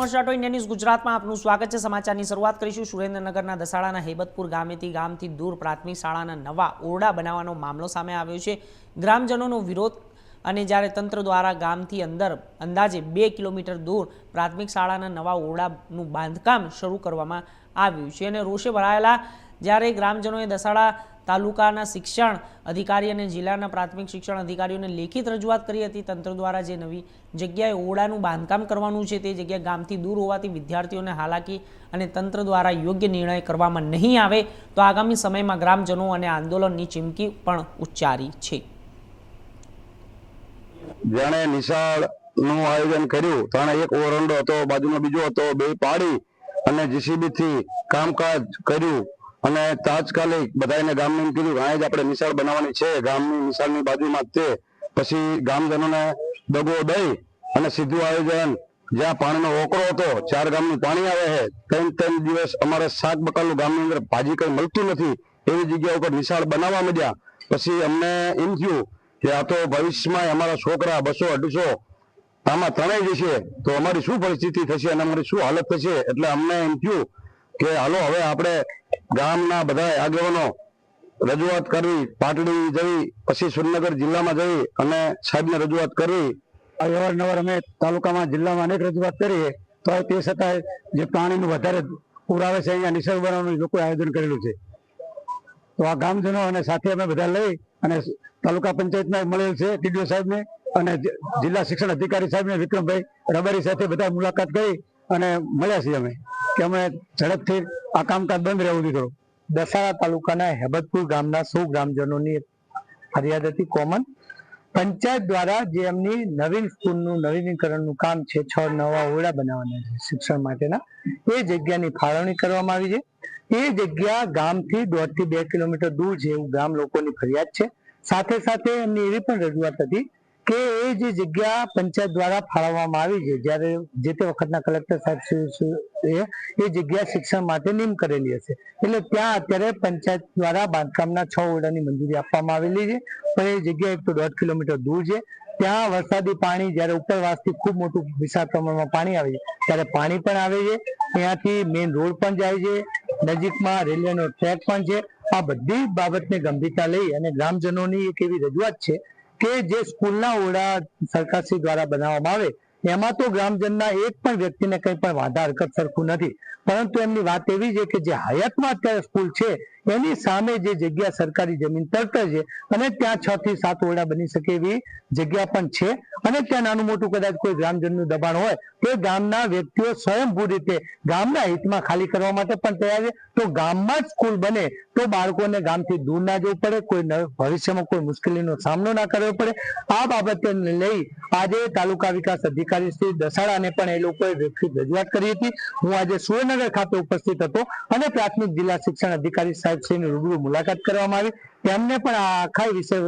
હું હર્ષ India news ગુજરાતમાં આપનું સ્વાગત છે. સમાચારની શરૂઆત કરીશું સુરેન્દ્રનગરના દસાડાના હેબતપુર ગામેથી ગામથી દૂર પ્રાથમિક શાળાના નવા ઓરડા બનાવવાનો મામલો સામે આવ્યો છે. ગ્રામજનોનો વિરોધ અને જ્યારે તંત્ર દ્વારા ગામથી અંદર અંદાજે બે કિલોમીટર દૂર પ્રાથમિક શાળાના નવા ઓરડાનું બાંધકામ શરૂ કરવામાં આવ્યું છે અને રોષે ભરાયેલા જ્યારે ગ્રામજનોએ દસાડા તાલુકાના શિક્ષણ અધિકારી અને જિલ્લાના પ્રાથમિક શિક્ષણ અધિકારીઓને લેખિત રજૂઆત કરી હતી. તંત્ર દ્વારા જે નવી જગ્યાએ ઓરડાનું બાંધકામ કરવાનું છે તે જગ્યા ગામથી દૂર હોવાથી વિદ્યાર્થીઓને હાલાકી અને તંત્ર દ્વારા યોગ્ય નિર્ણય કરવામાં નહીં આવે તો આગામી સમયમાં ગ્રામજનો અને આંદોલનની ચીમકી પણ ઉચ્ચારી છે. જેણે નિશાળ આયોજન કર્યું તાણે એક ઓરંડો હતો, બાજુમાં બીજો હતો, બે પાડી અને જીસીબી થી કામકાજ કર્યું. અને તાત્કાલિક બધાને ગામને એમ કીધું અહીંયા આપણે નિશાળ બનાવવાની છે, ગામની નિશાળની બાજુમાં તે. પછી ગામજનોને દગો દઈ અને સીધું આયોજન, જ્યાં પાણીનો ઓકરો હતો, ચાર ગામનું પાણી આવે છે, ત્રણ ત્રણ દિવસ અમારે શાક બકાલું ગામની અંદર ભાજી કઈ મળતું નથી, એવી જગ્યા ઉપર નિશાળ બનાવવા મળ્યા પછી અમને એમ થયું કે આ તો ભવિષ્યમાં અમારા છોકરા બસો અઢીસો, આમાં તણાઈ જશે, તો અમારી શું પરિસ્થિતિ થશે અને અમારી શું હાલત થશે? એટલે અમને એમ થયું કે હાલો, હવે આપણે ગામના બધા આગેવાનો રજૂઆત કરવી પાટડી જઈ, પછી સુરનગર જિલ્લામાં જઈ અને સાહેબને રજૂઆત કરવી અવારનવાર અમે તાલુકામાં, જિલ્લામાં અનેક રજૂઆત કરીએ. તો તે છતાંય જે પાણીનું વધારે પૂર આવે છે અહીંયા નિસર્ગ બનાવવાનું લોકોએ આયોજન કરેલું છે. તો આ ગામજનો અને સાથે અમે બધા લઈ અને તાલુકા પંચાયતમાં મળેલ છે ટીડીઓ સાહેબને અને જિલ્લા શિક્ષણ અધિકારી સાહેબને વિક્રમભાઈ રબારી સાથે બધા મુલાકાત કરી અને મળ્યા છીએ અમે. અમે ઝડપથી આ કામકાજ બંધ રહેવું દીધું દસાડા તાલુકાના હેબતપુર ગામના સૌ ગ્રામજનોની ફરિયાદ હતી કોમન. પંચાયત દ્વારા જે એમની નવીન સ્કૂલનું નવીનીકરણનું કામ છે, છ નવા ઓરડા બનાવવાના છે શિક્ષણ માટેના, એ જગ્યાની ફાળવણી કરવામાં આવી છે. એ જગ્યા ગામથી દોઢથી બે કિલોમીટર દૂર છે એવું ગામ લોકોની ફરિયાદ છે. સાથે સાથે એમની એવી પણ રજૂઆત હતી કે એ જે જગ્યા પંચાયત દ્વારા ફાળવવામાં આવી છે, જ્યારે જે તે વખતના કલેક્ટર સાહેબ શ્રી- એ જગ્યા શિક્ષણ માટે નિમ કરેલી હશે. એટલે ત્યાં અત્યારે પંચાયત દ્વારા બાંધકામના છ ઓરડાની મંજૂરી આપવામાં આવેલી છે, પણ એ જગ્યા એક તો દોઢ કિલોમીટર દૂર છે. ત્યાં વરસાદી પાણી, જ્યારે ઉપરવાસથી ખૂબ મોટું વિશાળ પ્રમાણમાં પાણી આવે છે, ત્યારે પાણી પણ આવે છે. ત્યાંથી મેઇન રોડ પણ જાય છે, નજીકમાં રેલવેનો ટ્રેક પણ છે. આ બધી બાબતને ગંભીરતા લઈ અને ગ્રામજનોની એક એવી રજૂઆત છે કે જે સ્કૂલના ઓરડા સરકારશ્રી દ્વારા બનાવવામાં આવે, એમાં તો ગ્રામજનના એક પણ વ્યક્તિને કંઈ પણ વાંધા હરકત સરખું નથી. પરંતુ એમની વાત એવી છે કે જે હયાતમાં અત્યારે સ્કૂલ છે એની સામે જે જગ્યા સરકારી જમીન તરત છે અને ત્યાં છ થી સાત ઓરડા બની શકે એવી જગ્યા પણ છે. અને ત્યાં નાનું મોટું કદાચ કોઈ ગ્રામજનનું દબાણ હોય તો ગામના વ્યક્તિઓ સ્વયંભૂ રીતે ગામના હિતમાં ખાલી કરવા માટે પણ તૈયાર છે. તો ગામમાં જ સ્કૂલ બને તો બાળકોને ગામથી દૂર ના જવું પડે, કોઈ ભવિષ્યમાં કોઈ મુશ્કેલીનો સામનો ના કરવો પડે. આ બાબતને લઈ આજે તાલુકા વિકાસ અધિકારી શ્રી દસાડાને પણ એ લોકોએ વ્યક્તિગત રજૂઆત કરી હતી. હું આજે સુરેન્દ્રનગર ખાતે ઉપસ્થિત હતો અને પ્રાથમિક જિલ્લા શિક્ષણ અધિકારી સાહેબ શ્રીની રૂબરૂ મુલાકાત કરવામાં આવી. તેમને પણ આ આખા વિષય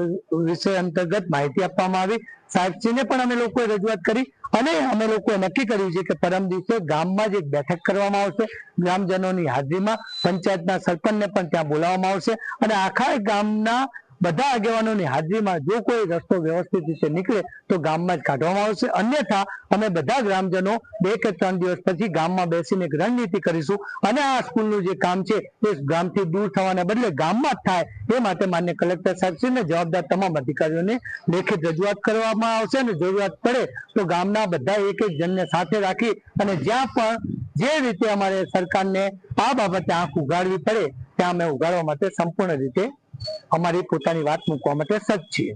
વિષય અંતર્ગત માહિતી આપવામાં આવી. સાહેબશ્રીને પણ અમે લોકોએ રજૂઆત કરી અને અમે લોકોએ નક્કી કર્યું છે કે પરમ દિવસે ગામમાં જ એક બેઠક કરવામાં આવશે. ગ્રામજનોની હાજરીમાં પંચાયતના સરપંચને પણ ત્યાં બોલાવવામાં આવશે અને આખા ગામના બધા આગેવાનોની હાજરીમાં જો કોઈ રસ્તો વ્યવસ્થિત રીતે નીકળે તો ગામમાં જ કાઢવામાં આવશે. અન્યથા અમે બધા ગ્રામજનો બે કે ત્રણ દિવસ પછી ગામમાં બેસીને એક રણનીતિ કરીશું અને આ સ્કૂલનું જે કામ છે એ ગામથી દૂર થવાને બદલે ગામમાં જ થાય એ માટે માન્ય કલેક્ટર સાહેબશ્રીને જવાબદાર તમામ અધિકારીઓને લેખિત રજૂઆત કરવામાં આવશે અને જરૂરિયાત પડે તો ગામના બધા એક એક જણને સાથે રાખી અને જ્યાં પણ જે રીતે અમારે સરકારને આ બાબતે આંખ ઉગાડવી પડે, ત્યાં અમે ઉગાડવા માટે સંપૂર્ણ રીતે અમારી પોતાની વાત મૂકવા માટે સજ્જ છીએ.